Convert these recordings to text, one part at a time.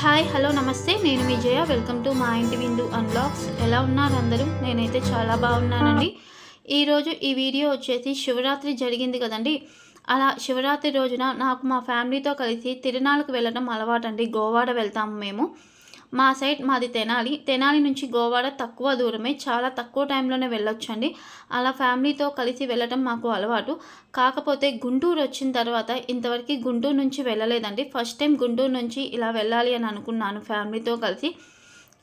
Hi hello నమస్తే. నేను విజయ. Welcome to మా ఇంటి విందు అన్లాగ్స్ ఎలా ఉన్నారు అందరూ? నేనైతే చాలా బాగున్నానండి. ఈరోజు ఈ వీడియో వచ్చేసి శివరాత్రి జరిగింది కదండి. అలా శివరాత్రి రోజున నాకు మా ఫ్యామిలీతో కలిసి తిరునాళ్ళకు వెళ్ళడం అలవాటండి. గోవాడ వెళ్తాము మేము. మా సైడ్ మాది తెనాలి. తెనాలి నుంచి గోవాడ తక్కువ దూరమే. చాలా తక్కువ టైంలోనే వెళ్ళొచ్చండి. అలా ఫ్యామిలీతో కలిసి వెళ్ళటం మాకు అలవాటు. కాకపోతే గుంటూరు వచ్చిన తర్వాత ఇంతవరకు గుంటూరు నుంచి వెళ్ళలేదండి. ఫస్ట్ టైం గుంటూరు నుంచి ఇలా వెళ్ళాలి అని అనుకున్నాను ఫ్యామిలీతో కలిసి.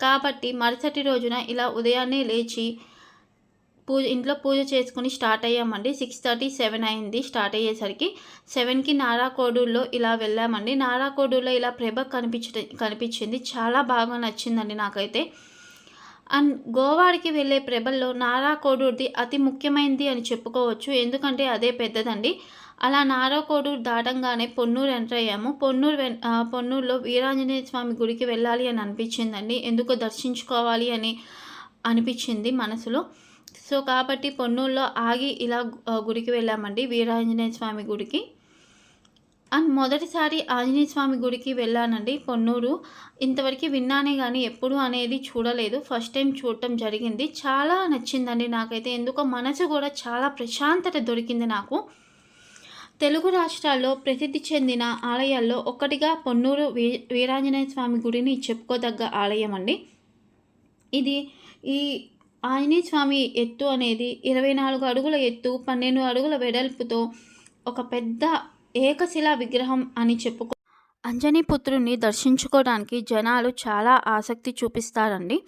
కాబట్టి మరుసటి రోజున ఇలా ఉదయాన్నే లేచి పూజ ఇంట్లో పూజ చేసుకుని స్టార్ట్ అయ్యామండి. సిక్స్ థర్టీ సెవెన్ అయింది స్టార్ట్ అయ్యేసరికి. సెవెన్కి నారాకోడూరులో ఇలా వెళ్ళామండి. నారాకోడూరులో ఇలా ప్రభ కనిపించ కనిపించింది. చాలా బాగా నచ్చిందండి నాకైతే. అండ్ గోవాడికి వెళ్ళే ప్రభల్లో నారాకోడూరుది అతి ముఖ్యమైనది అని చెప్పుకోవచ్చు. ఎందుకంటే అదే పెద్దదండి. అలా నారాకోడూరు దాటంగానే పొన్నూరు ఎంటర్ అయ్యాము. పొన్నూరు వెన్ పొన్నూరులో వీరాంజనేయ స్వామి గుడికి వెళ్ళాలి అని అనిపించిందండి. ఎందుకో దర్శించుకోవాలి అని అనిపించింది మనసులో. సో కాబట్టి పొన్నూరులో ఆగి ఇలా గుడికి వెళ్ళామండి వీరాంజనేయ స్వామి గుడికి. అండ్ మొదటిసారి ఆంజనేయ స్వామి గుడికి వెళ్ళానండి పొన్నూరు. ఇంతవరకు విన్నానే కానీ ఎప్పుడు అనేది చూడలేదు. ఫస్ట్ టైం చూడటం జరిగింది. చాలా నచ్చిందండి నాకైతే. ఎందుకో మనసు కూడా చాలా ప్రశాంతత దొరికింది నాకు. తెలుగు రాష్ట్రాల్లో ప్రసిద్ధి చెందిన ఆలయాల్లో ఒకటిగా పొన్నూరు వీ వీరాంజనేయ స్వామి గుడిని చెప్పుకోదగ్గ ఆలయం అండి ఇది ఈ ఆయనే స్వామి ఎత్తు అనేది ఇరవై నాలుగు అడుగుల ఎత్తు పన్నెండు అడుగుల వెడల్పుతో ఒక పెద్ద ఏకశిలా విగ్రహం అని చెప్పుకో అంజనీ పుత్రుణ్ణి దర్శించుకోవడానికి జనాలు చాలా ఆసక్తి చూపిస్తారండి.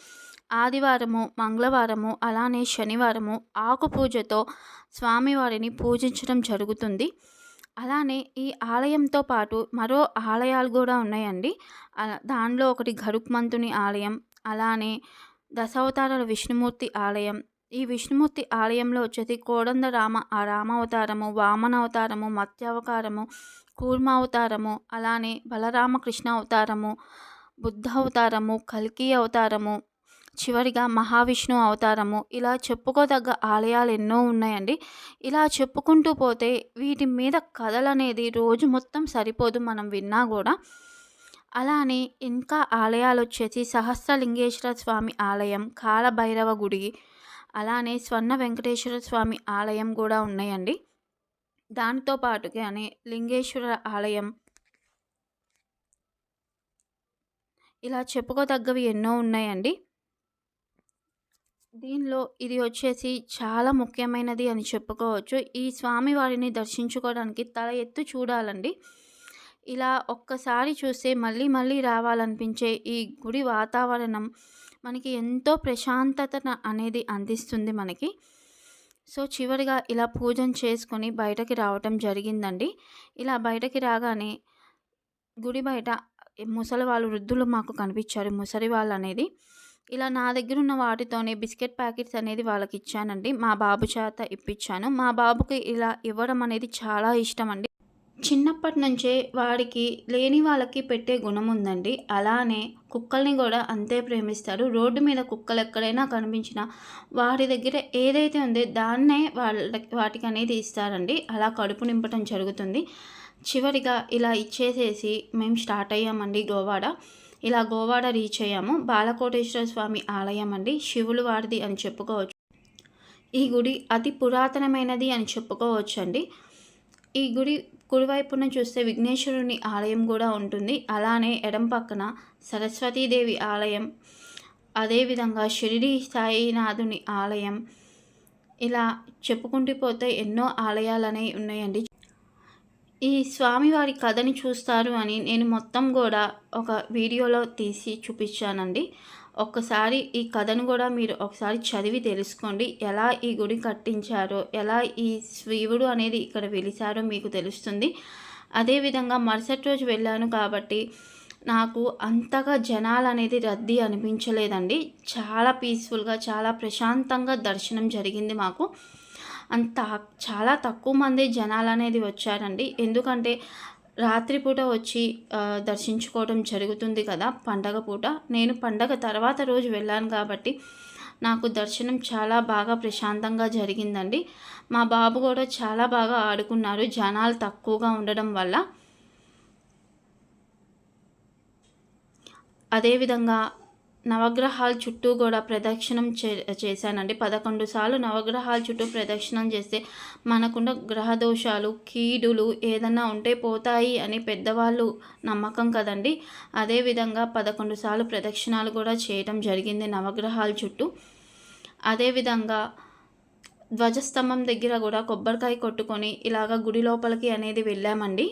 ఆదివారము మంగళవారము అలానే శనివారము ఆకు పూజతో స్వామివారిని పూజించడం జరుగుతుంది. అలానే ఈ ఆలయంతో పాటు మరో ఆలయాలు కూడా ఉన్నాయండి. అలా- దానిలో ఒకటి గరుక్మంతుని ఆలయం అలానే దశావతారాల విష్ణుమూర్తి ఆలయం. ఈ విష్ణుమూర్తి ఆలయంలో వచ్చేసి కోడంద రామ ఆ రామావతారము వామనావతారము మత్స్యావతారము కూర్మావతారము అలానే బలరామకృష్ణ అవతారము బుద్ధ అవతారము కల్కి అవతారము చివరిగా మహావిష్ణు అవతారము. ఇలా చెప్పుకోదగ్గ ఆలయాలు ఎన్నో ఉన్నాయండి. ఇలా చెప్పుకుంటూ పోతే వీటి మీద కథలు అనేది రోజు మొత్తం సరిపోదు మనం విన్నా కూడా. అలానే ఇంకా ఆలయాలు వచ్చేసి సహస్రలింగేశ్వర స్వామి ఆలయం కాలభైరవ గుడి అలానే స్వర్ణ వెంకటేశ్వర స్వామి ఆలయం కూడా ఉన్నాయండి. దానితో పాటుగానే లింగేశ్వర ఆలయం. ఇలా చెప్పుకోదగ్గవి ఎన్నో ఉన్నాయండి. దీనిలో ఇది వచ్చేసి చాలా ముఖ్యమైనది అని చెప్పుకోవచ్చు. ఈ స్వామి వారిని దర్శించుకోవడానికి తల ఎత్తు చూడాలండి. ఇలా ఒక్కసారి చూస్తే మళ్ళీ మళ్ళీ రావాలనిపించే ఈ గుడి వాతావరణం మనకి ఎంతో ప్రశాంతత అనేది అందిస్తుంది మనకి. సో చివరిగా ఇలా పూజను చేసుకొని బయటకి రావటం జరిగిందండి. ఇలా బయటకి రాగానే గుడి బయట ముసలి వాళ్ళు వృద్ధులు మాకు కనిపించారు ముసలి వాళ్ళు అనేది. ఇలా నా దగ్గర ఉన్న వాటితోనే బిస్కెట్ ప్యాకెట్స్ అనేది వాళ్ళకి ఇచ్చానండి. మా బాబు చేత ఇప్పించాను మా బాబుకి ఇలా ఇవ్వడం అనేది చాలా ఇష్టం అండి. చిన్నప్పటి నుంచే వాడికి లేని వాళ్ళకి పెట్టే గుణం ఉందండి. అలానే కుక్కల్ని కూడా అంతే ప్రేమిస్తారు రోడ్డు మీద కుక్కలు ఎక్కడైనా కనిపించినా వారి దగ్గర ఏదైతే ఉందో దాన్నే వాళ్ళ వాటికి అనేది ఇస్తారండి. అలా కడుపు నింపటం జరుగుతుంది. చివరిగా ఇలా ఇచ్చేసేసి మేము స్టార్ట్ అయ్యామండి గోవాడ. ఇలా గోవాడ రీచ్ అయ్యాము. బాలకోటేశ్వర స్వామి ఆలయం అండి. శివులు వారిది అని చెప్పుకోవచ్చు. ఈ గుడి అతి పురాతనమైనది అని చెప్పుకోవచ్చు అండి ఈ గుడి కుడివైపున చూస్తే విఘ్నేశ్వరుని ఆలయం కూడా ఉంటుంది. అలానే ఎడం పక్కన సరస్వతీదేవి ఆలయం అదేవిధంగా షిరిడి సాయినాథుని ఆలయం. ఇలా చెప్పుకుంటూ పోతే ఎన్నో ఆలయాలు అనేవి ఉన్నాయండి. ఈ స్వామివారి కథని చూస్తారు అని నేను మొత్తం కూడా ఒక వీడియోలో తీసి చూపించానండి. ఒక్కసారి ఈ కథను కూడా మీరు ఒకసారి చదివి తెలుసుకోండి. ఎలా ఈ గుడి కట్టించారో ఎలా ఈ శివుడు అనేది ఇక్కడ వెలిసారో మీకు తెలుస్తుంది. అదేవిధంగా మరుసటి రోజు వెళ్ళాను కాబట్టి నాకు అంతగా జనాలు అనేది రద్దీ అనిపించలేదండి. చాలా పీస్ఫుల్గా చాలా ప్రశాంతంగా దర్శనం జరిగింది మాకు. అంత చాలా తక్కువ మంది జనాలు అనేది వచ్చారండి. ఎందుకంటే రాత్రిపూట వచ్చి దర్శించుకోవడం జరుగుతుంది కదా పండగ పూట. నేను పండగ తర్వాత రోజు వెళ్ళాను కాబట్టి నాకు దర్శనం చాలా బాగా ప్రశాంతంగా జరిగిందండి. మా బాబు కూడా చాలా బాగా ఆడుకున్నారు జనాలు తక్కువగా ఉండడం వల్ల. అదేవిధంగా నవగ్రహాల చుట్టూ కూడా ప్రదక్షిణం చే చేశానండి. పదకొండు సార్లు నవగ్రహాల చుట్టూ ప్రదక్షిణం చేస్తే మనకున్న గ్రహ దోషాలు కీడులు ఏదన్నా ఉంటే పోతాయి అని పెద్దవాళ్ళు నమ్మకం కదండి. అదేవిధంగా పదకొండు సార్లు ప్రదక్షిణాలు కూడా చేయటం జరిగింది నవగ్రహాల చుట్టూ. అదేవిధంగా ధ్వజస్తంభం దగ్గర కూడా కొబ్బరికాయ కొట్టుకొని ఇలాగ గుడి లోపలికి అనేది వెళ్ళామండి.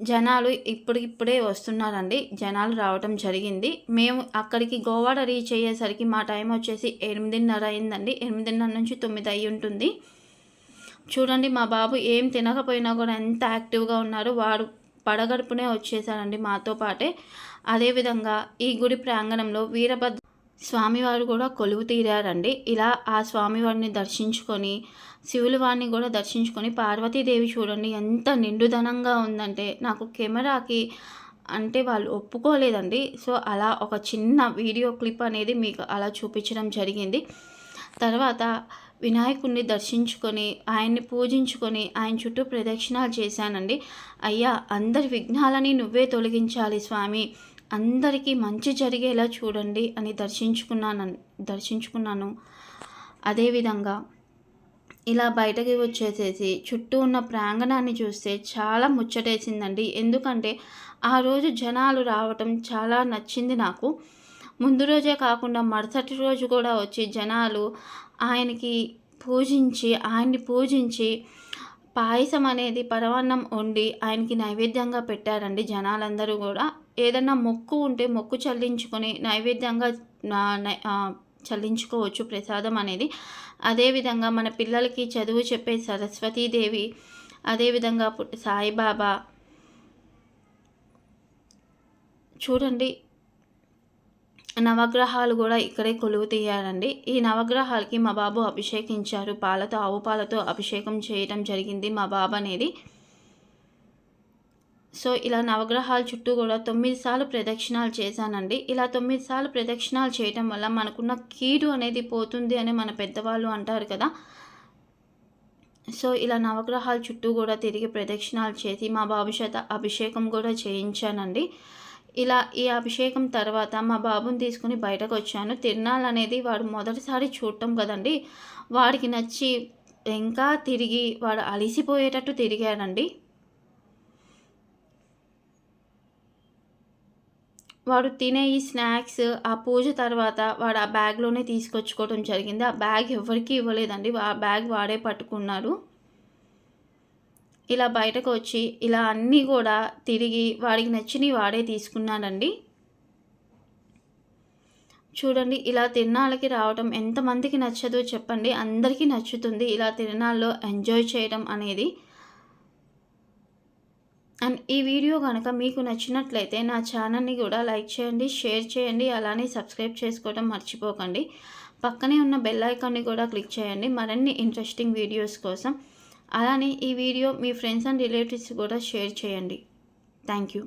జనాలు ఇప్పుడిప్పుడే వస్తున్నారండి. జనాలు రావటం జరిగింది. మేము అక్కడికి గోవాడ రీచ్ అయ్యేసరికి మా టైం వచ్చేసి ఎనిమిదిన్నర అయిందండి. ఎనిమిదిన్నర నుంచి తొమ్మిది అయి ఉంటుంది. చూడండి మా బాబు ఏం తినకపోయినా కూడా ఎంత యాక్టివ్గా ఉన్నారు వాడు పడగడుపునే వచ్చేసారండి మాతో పాటే. అదేవిధంగా ఈ గుడి ప్రాంగణంలో వీరభద్ర స్వామివారు కూడా కొలువు తీరారండి. ఇలా ఆ స్వామివారిని దర్శించుకొని శివుల వారిని కూడా దర్శించుకొని పార్వతీదేవి చూడండి ఎంత నిండుదనంగా ఉందంటే నాకు కెమెరాకి అంటే వాళ్ళు ఒప్పుకోలేదండి. సో అలా ఒక చిన్న వీడియో క్లిప్ అనేది మీకు అలా చూపించడం జరిగింది. తర్వాత వినాయకుడిని దర్శించుకొని ఆయన్ని పూజించుకొని ఆయన చుట్టూ ప్రదక్షిణాలు చేశానండి. అయ్యా అందరి విఘ్నాలని నువ్వే తొలగించాలి స్వామి. అందరికీ మంచి జరిగేలా చూడండి అని దర్శించుకున్నాను దర్శించుకున్నాను. అదేవిధంగా ఇలా బయటకి వచ్చేసేసి చుట్టూ ఉన్న ప్రాంగణాన్ని చూస్తే చాలా ముచ్చటేసిందండి. ఎందుకంటే ఆ రోజు జనాలు రావటం చాలా నచ్చింది నాకు. ముందు రోజే కాకుండా మరుసటి రోజు కూడా వచ్చి జనాలు ఆయనకి పూజించి ఆయన్ని పూజించి పాయసం అనేది పరమాన్నం వండి ఆయనకి నైవేద్యంగా పెట్టారండి జనాలందరూ కూడా. ఏదన్నా మొక్కు ఉంటే మొక్కు చల్లించుకొని నైవేద్యంగా చల్లించుకోవచ్చు ప్రసాదం అనేది అదేవిధంగా మన పిల్లలకి చదువు చెప్పే సరస్వతీదేవి అదేవిధంగా సాయిబాబా. చూడండి నవగ్రహాలు కూడా ఇక్కడే కొలువు తీయారండి ఈ నవగ్రహాలకి మా బాబు అభిషేకించారు. పాలతో ఆవు పాలతో అభిషేకం చేయటం జరిగింది మా బాబు అనేది. సో ఇలా నవగ్రహాల చుట్టూ కూడా తొమ్మిది సార్లు ప్రదక్షిణాలు చేశానండి. ఇలా తొమ్మిది సార్లు ప్రదక్షిణాలు చేయటం వల్ల మనకున్న కీడు అనేది పోతుంది అని మన పెద్దవాళ్ళు అంటారు కదా. సో ఇలా నవగ్రహాల చుట్టూ కూడా తిరిగి ప్రదక్షిణాలు చేసి మా బాబు చేత అభిషేకం కూడా చేయించానండి. ఇలా ఈ అభిషేకం తర్వాత మా బాబుని తీసుకుని బయటకు వచ్చాను తిరునాళ్ళు అనేది వాడు మొదటిసారి చూడటం కదండి. వాడికి నచ్చి ఇంకా తిరిగి వాడు అలిసిపోయేటట్టు తిరిగాడండి. వాడు తినే ఈ స్నాక్స్ ఆ పూజ తర్వాత వాడు ఆ బ్యాగ్లోనే తీసుకొచ్చుకోవడం జరిగింది. ఆ బ్యాగ్ ఎవరికి ఇవ్వలేదండి. ఆ బ్యాగ్ వాడే పట్టుకున్నాడు. ఇలా బయటకు వచ్చి ఇలా అన్నీ కూడా తిరిగి వాడికి నచ్చినవి వాడే తీసుకున్నాడండి. చూడండి ఇలా తిరణాలకి రావటం ఎంతమందికి నచ్చదో చెప్పండి. అందరికీ నచ్చుతుంది ఇలా తిరణాల్లో ఎంజాయ్ చేయడం అనేది. అండ్ ఈ వీడియో కనుక మీకు నచ్చినట్లయితే నా ఛానల్ని కూడా లైక్ చేయండి షేర్ చేయండి అలానే సబ్స్క్రైబ్ చేసుకోవడం మర్చిపోకండి. పక్కనే ఉన్న బెల్ ఐకాన్ని కూడా క్లిక్ చేయండి. మరిన్ని ఇంట్రెస్టింగ్ వీడియోస్ కోసం అలానే ఈ వీడియో మీ ఫ్రెండ్స్ అండ్ రిలేటివ్స్ కూడా షేర్ చేయండి. Thank you.